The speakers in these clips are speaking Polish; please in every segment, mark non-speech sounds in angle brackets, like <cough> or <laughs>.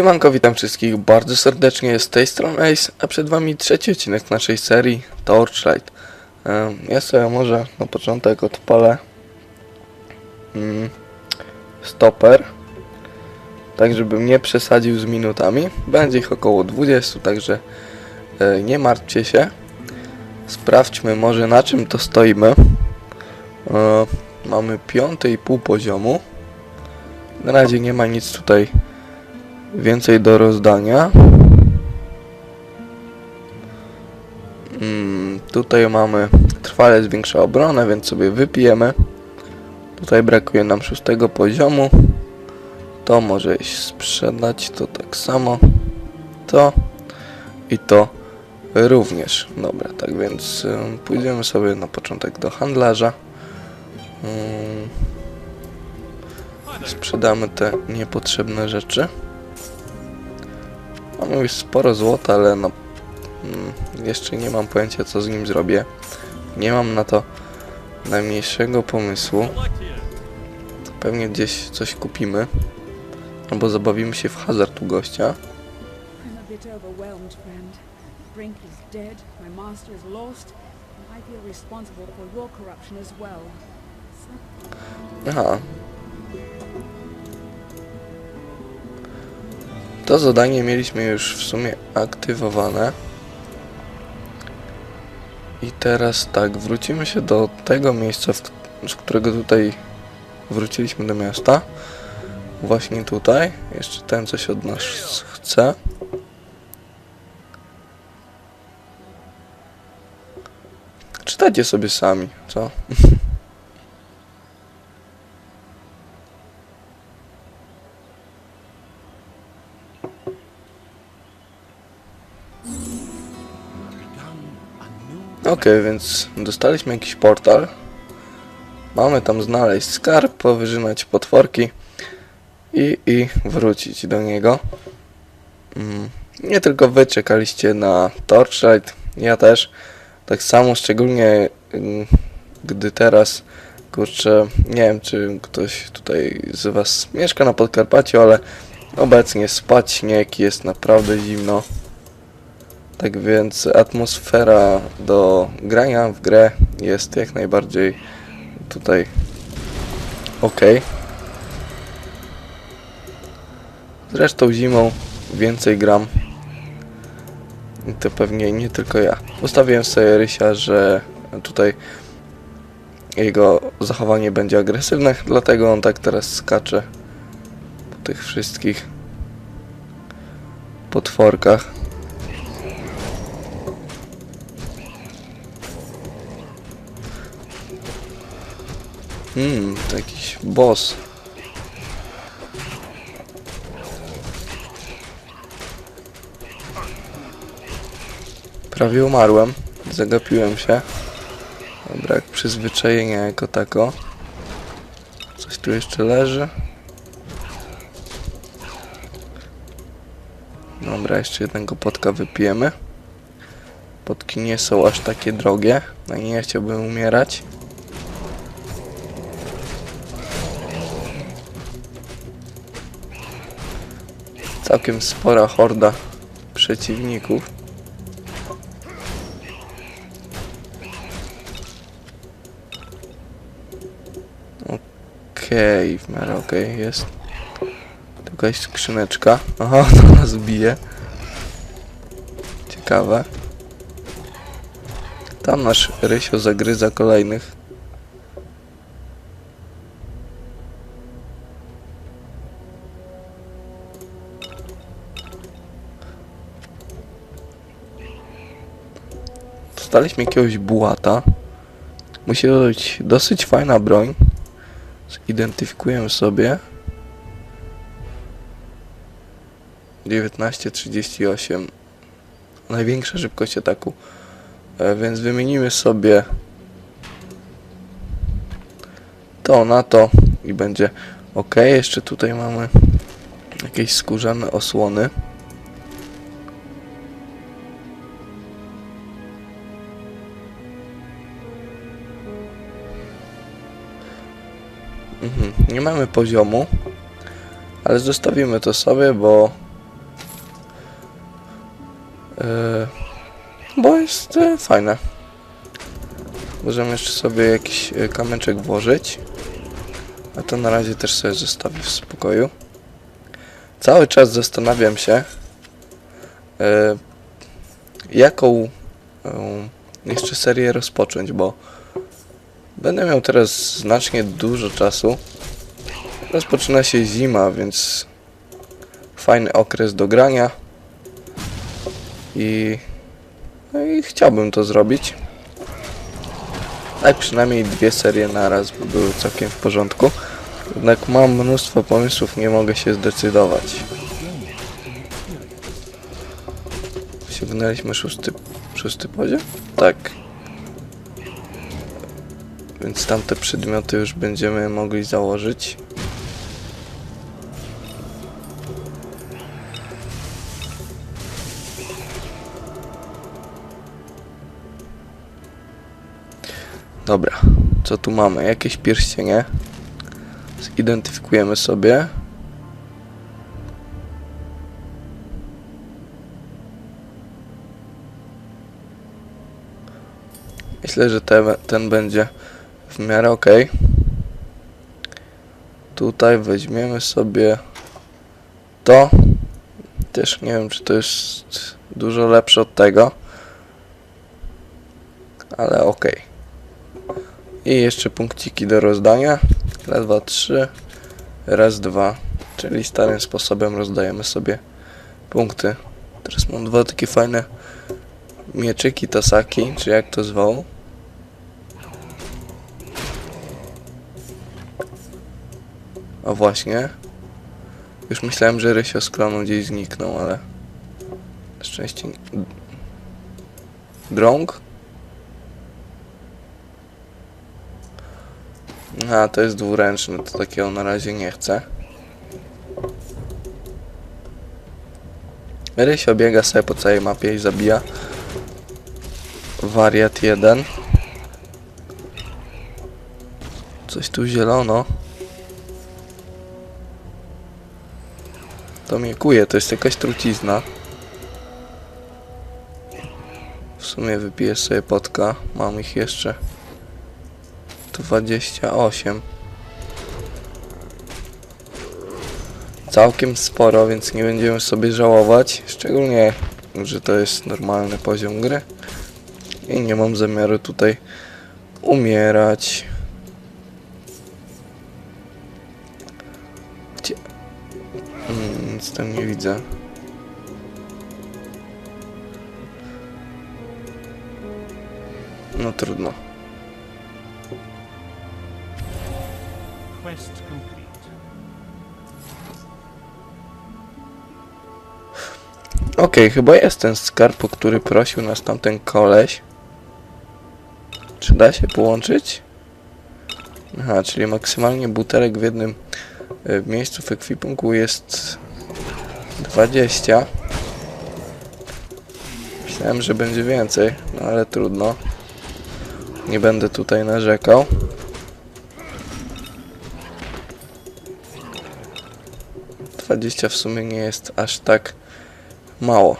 Siemanko, witam wszystkich bardzo serdecznie z tej strony Ace, a przed wami trzeci odcinek naszej serii Torchlight. Ja sobie może na początek odpalę mm, stoper, tak żebym nie przesadził z minutami. Będzie ich około 20, także e, nie martwcie się. Sprawdźmy może na czym to stoimy. E, Mamy piąty i pół poziomu. Na razie nie ma nic tutaj więcej do rozdania. Mm, tutaj mamy trwale zwiększa obronę, więc sobie wypijemy. Tutaj brakuje nam szóstego poziomu. To może iść sprzedać, to tak samo. To i to również. Dobra, tak więc pójdziemy sobie na początek do handlarza. Ym, sprzedamy te niepotrzebne rzeczy. Mamy już sporo złota, ale no mm, jeszcze nie mam pojęcia co z nim zrobię. Nie mam na to najmniejszego pomysłu. Pewnie gdzieś coś kupimy. Albo zabawimy się w hazard u gościa. I'm To zadanie mieliśmy już w sumie aktywowane. I teraz tak, wrócimy się do tego miejsca, z którego tutaj wróciliśmy do miasta. Właśnie tutaj. Jeszcze ten coś od nas chce. Czytajcie sobie sami, co? <laughs> Okej, więc dostaliśmy jakiś portal. Mamy tam znaleźć skarb, powyżynać potworki i, i wrócić do niego. Mm, Nie tylko wy czekaliście na Torchlight, ja też. Tak samo, szczególnie mm, gdy teraz, kurczę, nie wiem czy ktoś tutaj z was mieszka na Podkarpaciu, ale obecnie spać śnieg, jest naprawdę zimno. Tak więc atmosfera do grania w grę jest jak najbardziej tutaj ok. Zresztą zimą więcej gram. I to pewnie nie tylko ja. Ustawiłem sobie Rysia, że tutaj jego zachowanie będzie agresywne, dlatego on tak teraz skacze po tych wszystkich potworkach. Hmm, to jakiś boss. Prawie umarłem. Zagapiłem się. Dobra, jak przyzwyczajenie jako tako. Coś tu jeszcze leży. Dobra, jeszcze jednego potka wypijemy. Potki nie są aż takie drogie. No i nie chciałbym umierać. Całkiem spora horda przeciwników. Okej, w miarę okej jest. Tu jakaś skrzyneczka. Aha, <laughs> to nas bije. Ciekawe. Tam nasz Rysio zagryza kolejnych. Dostaliśmy jakiegoś bułata. Musi być dosyć fajna broń. Zidentyfikuję sobie. 1938. Największa szybkość ataku. E, więc wymienimy sobie to na to i będzie ok. Jeszcze tutaj mamy jakieś skórzane osłony. Mamy poziomu, ale zostawimy to sobie, bo E, bo jest e, fajne. Możemy jeszcze sobie jakiś e, kamyczek włożyć. A to na razie też sobie zostawię w spokoju. Cały czas zastanawiam się, e, jaką e, jeszcze serię rozpocząć, bo będę miał teraz znacznie dużo czasu. Rozpoczyna się zima, więc fajny okres do grania. I, no i chciałbym to zrobić. Tak przynajmniej dwie serie naraz by były całkiem w porządku. Jednak mam mnóstwo pomysłów, nie mogę się zdecydować. Osiągnęliśmy szósty, szósty poziom? Tak. Więc tamte przedmioty już będziemy mogli założyć. Dobra, co tu mamy? Jakieś pierścienie. Zidentyfikujemy sobie. Myślę, że te, ten będzie w miarę ok. Tutaj weźmiemy sobie to. Też nie wiem, czy to jest dużo lepsze od tego. Ale ok. I jeszcze punkciki do rozdania. Raz, dwa, trzy. Raz, dwa. Czyli starym sposobem rozdajemy sobie punkty. Teraz mam dwa takie fajne mieczyki tasaki, czy jak to zwał. O właśnie. Już myślałem, że Rysio z klanu gdzieś zniknął, ale... Na szczęście... Drąg? A, to jest dwuręczny, to takiego na razie nie chcę. Rysio biega sobie po całej mapie i zabija. Wariat 1. Coś tu zielono. To mnie kuje, to jest jakaś trucizna. W sumie wypiję sobie potka. Mam ich jeszcze 28. Całkiem sporo, więc nie będziemy sobie żałować. Szczególnie, że to jest normalny poziom gry. I nie mam zamiaru tutaj umierać. Gdzie? Mm, nic tam nie widzę. No trudno. Quest complete. Okej, chyba jest ten skarb, o który prosił nas tamten koleś. Czy da się połączyć? Aha, czyli maksymalnie butelek w jednym y, miejscu w ekwipunku jest 20. Myślałem, że będzie więcej, no ale trudno. Nie będę tutaj narzekał. Dwadzieścia w sumie nie jest aż tak mało.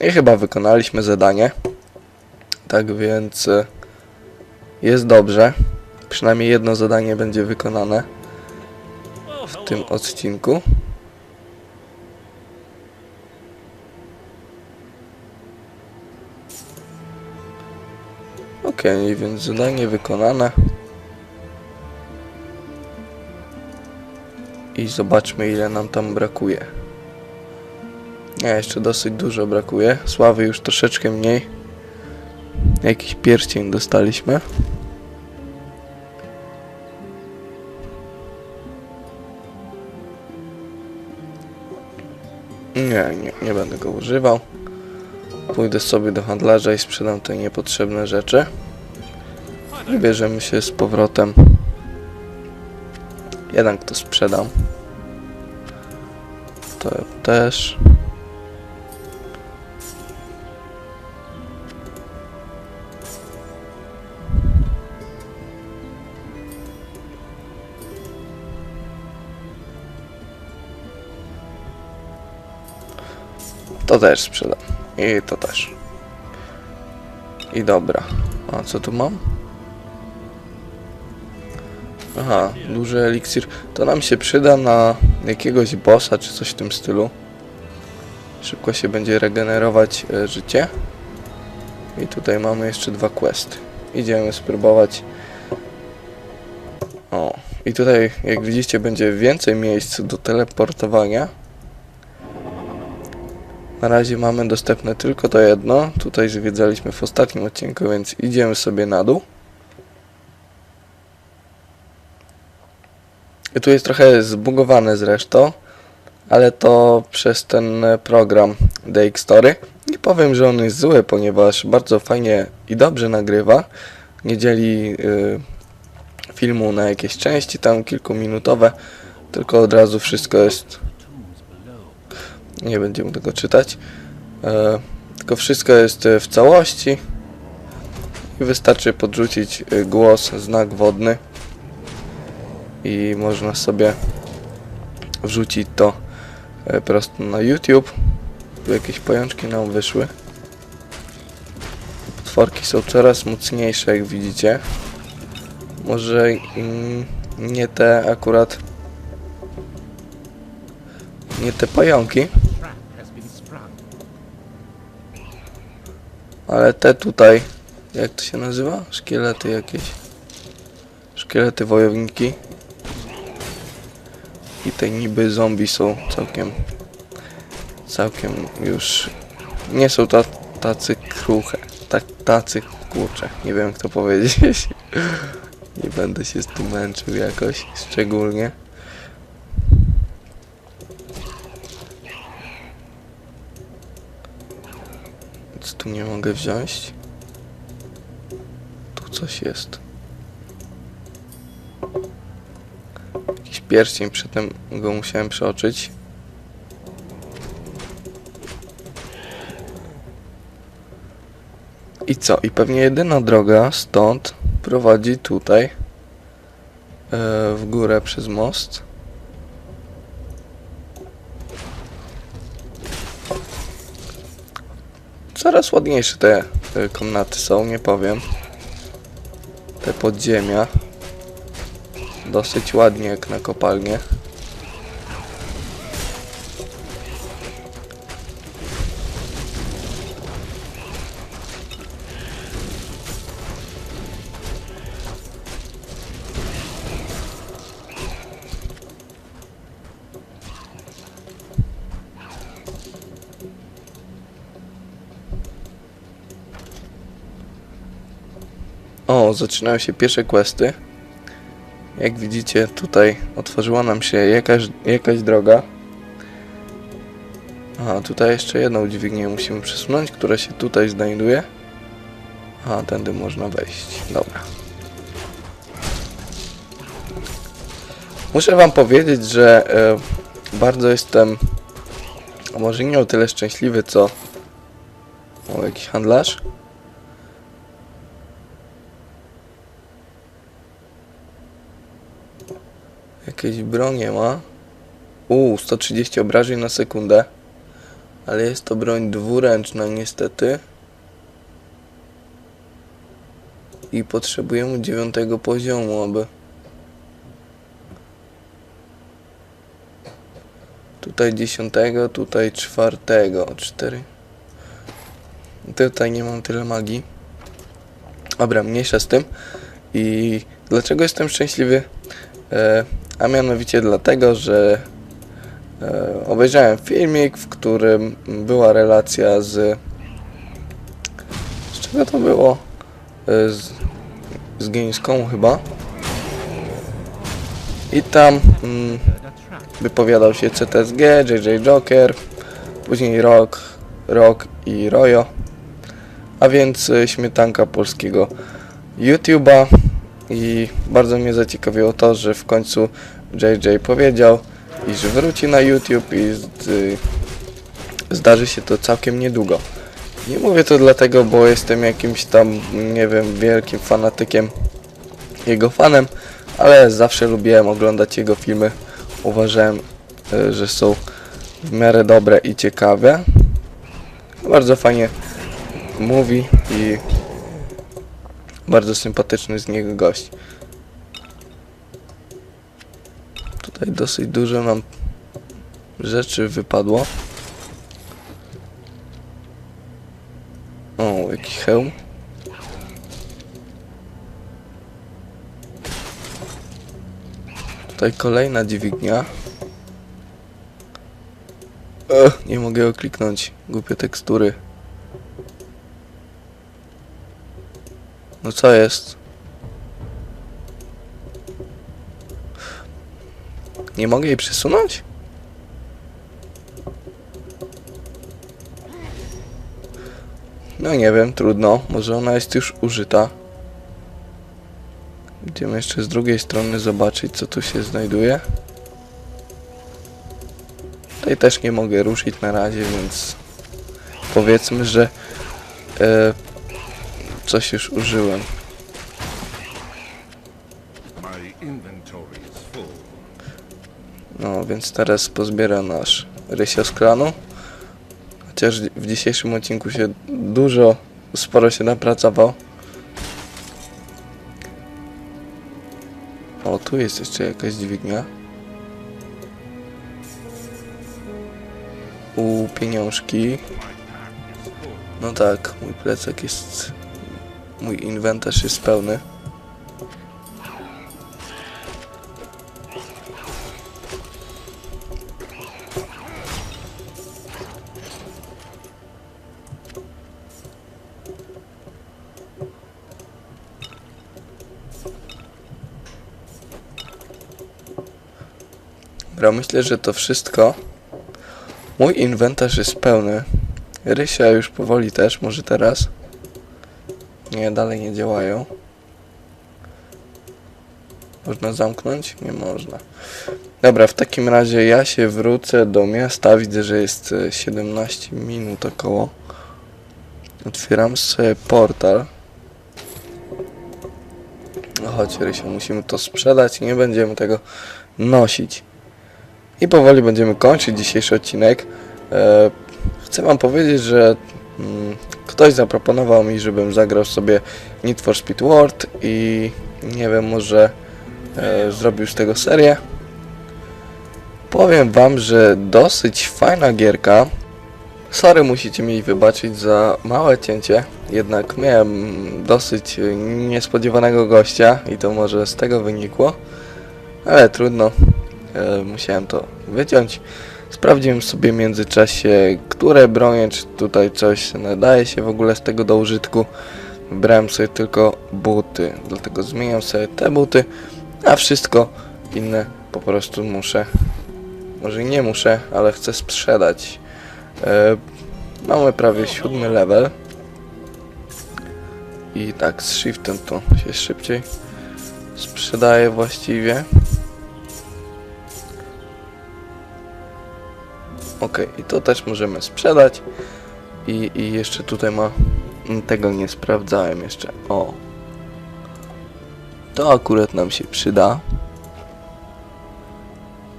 I chyba wykonaliśmy zadanie. Tak więc e, jest dobrze. Przynajmniej jedno zadanie będzie wykonane w tym odcinku. Okej, więc zadanie wykonane. I zobaczmy ile nam tam brakuje. Nie, jeszcze dosyć dużo brakuje. Sławy już troszeczkę mniej. Jakiś pierścień dostaliśmy. Nie, nie, nie będę go używał. Pójdę sobie do handlarza i sprzedam te niepotrzebne rzeczy. Wybierzemy się z powrotem. Jednak to sprzedam. To też. To też sprzedam. I to też. I dobra. A co tu mam? Aha, duży eliksir. To nam się przyda na jakiegoś bossa czy coś w tym stylu. Szybko się będzie regenerować e, życie. I tutaj mamy jeszcze dwa questy. Idziemy spróbować. O, i tutaj jak widzicie będzie więcej miejsc do teleportowania. Na razie mamy dostępne tylko to jedno. Tutaj zwiedzaliśmy w ostatnim odcinku, więc idziemy sobie na dół. Tu jest trochę zbugowane zresztą, ale to przez ten program DX Story. Nie powiem, że on jest zły, ponieważ bardzo fajnie i dobrze nagrywa. Nie dzieli y, filmu na jakieś części, tam kilkuminutowe, tylko od razu wszystko jest. Nie będziemy tego czytać. E, tylko wszystko jest e, w całości i wystarczy podrzucić głos, znak wodny i można sobie wrzucić to e, prosto na YouTube. Tu jakieś pajączki nam wyszły. Potworki są coraz mocniejsze, jak widzicie. Może nie te akurat. Nie te pająki, ale te tutaj. Jak to się nazywa? Szkielety jakieś. Szkielety wojowniki. I te niby zombie są całkiem. Całkiem już. Nie są ta, tacy kruche. Tak, tacy kurcze. Nie wiem jak to powiedzieć. <laughs> Nie będę się z tym męczył jakoś szczególnie. Nic tu nie mogę wziąć. Tu coś jest. Pierścień, przedtem go musiałem przeoczyć. I co? I pewnie jedyna droga stąd prowadzi tutaj e, w górę przez most. Coraz ładniejsze te e, komnaty są, nie powiem. Te podziemia. Dosyć ładnie jak na kopalnię. O, zaczynają się pierwsze questy. Jak widzicie, tutaj otworzyła nam się jakaś, jakaś droga. A, tutaj jeszcze jedną dźwignię musimy przesunąć, która się tutaj znajduje. A, tędy można wejść. Dobra. Muszę wam powiedzieć, że e, bardzo jestem może nie o tyle szczęśliwy, co o jakiś handlarz. Jakieś bronie ma. Uuu, 130 obrażeń na sekundę. Ale jest to broń dwuręczna niestety. I potrzebujemy dziewiątego poziomu, aby... Tutaj dziesiątego, tutaj czwartego. Cztery. Tutaj nie mam tyle magii. Dobra, mniejsza z tym. I dlaczego jestem szczęśliwy? E, a mianowicie dlatego, że e, obejrzałem filmik, w którym była relacja z. Z czego to było? E, z, z Gamescomu chyba. I tam mm, wypowiadał się CTSG, JJ Joker, później Rock, Rock i Royo, a więc y, śmietanka polskiego YouTube'a i bardzo mnie zaciekawiło to, że w końcu JJ powiedział, iż wróci na YouTube i zdarzy się to całkiem niedługo. Nie mówię to dlatego, bo jestem jakimś tam, nie wiem, wielkim fanatykiem, jego fanem, ale zawsze lubiłem oglądać jego filmy. Uważałem, e, że są w miarę dobre i ciekawe. Bardzo fajnie mówi i bardzo sympatyczny z niego gość. Tutaj dosyć dużo nam rzeczy wypadło. O, jakiś hełm. Tutaj kolejna dźwignia. Ech, nie mogę kliknąć. Głupie tekstury. Co jest? Nie mogę jej przesunąć? No nie wiem, trudno. Może ona jest już użyta. Idziemy jeszcze z drugiej strony zobaczyć, co tu się znajduje. Tutaj też nie mogę ruszyć na razie, więc powiedzmy, że e, coś już użyłem. No, więc teraz pozbiera nasz rysio z klanu. Chociaż w dzisiejszym odcinku się dużo, sporo się napracował. O, tu jest jeszcze jakaś dźwignia. U pieniążki. No tak, mój plecak jest... Mój inwentarz jest pełny. Dobra, myślę, że to wszystko. Mój inwentarz jest pełny. Rysia już powoli też, może teraz. Nie, dalej nie działają. Można zamknąć? Nie można. Dobra, w takim razie ja się wrócę do miasta. Widzę, że jest e, 17 minut około. Otwieram sobie portal. No chodź, Rysio, musimy to sprzedać nie będziemy tego nosić. I powoli będziemy kończyć dzisiejszy odcinek. E, chcę wam powiedzieć, że mm, ktoś zaproponował mi, żebym zagrał sobie Need for Speed World i nie wiem, może e, zrobił z tego serię. Powiem wam, że dosyć fajna gierka. Sorry, musicie mi wybaczyć za małe cięcie, jednak miałem dosyć e, niespodziewanego gościa i to może z tego wynikło, ale trudno e, musiałem to wyciąć. Sprawdziłem sobie w międzyczasie, które bronie, czy tutaj coś nadaje się w ogóle z tego do użytku. Wybrałem sobie tylko buty, dlatego zmieniam sobie te buty, a wszystko inne po prostu muszę, może nie muszę, ale chcę sprzedać. E, mamy prawie siódmy level. I tak z shiftem to się szybciej sprzedaje właściwie. Ok, i to też możemy sprzedać. I, I jeszcze tutaj ma. Tego nie sprawdzałem jeszcze. O. To akurat nam się przyda.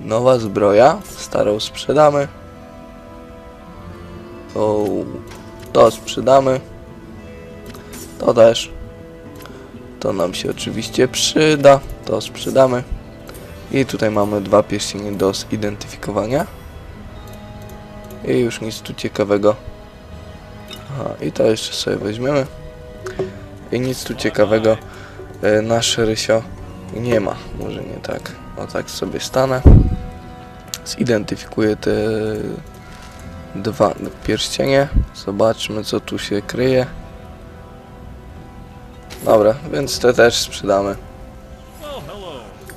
Nowa zbroja. Starą sprzedamy. O, to sprzedamy. To też. To nam się oczywiście przyda. To sprzedamy. I tutaj mamy dwa pierścienie do zidentyfikowania. I już nic tu ciekawego. Aha, i to jeszcze sobie weźmiemy. I nic tu ciekawego e, nasz Rysio nie ma. Może nie tak. O tak sobie stanę. Zidentyfikuję te dwa pierścienie. Zobaczmy co tu się kryje. Dobra, więc te też sprzedamy.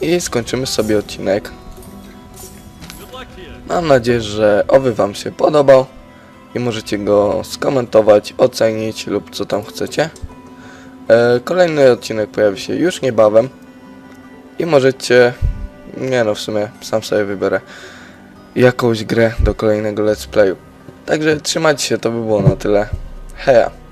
I skończymy sobie odcinek. Mam nadzieję, że owy Wam się podobał i możecie go skomentować, ocenić lub co tam chcecie. E, kolejny odcinek pojawi się już niebawem i możecie, nie no w sumie sam sobie wybiorę jakąś grę do kolejnego let's playu. Także trzymajcie się, to by było na tyle. Heja!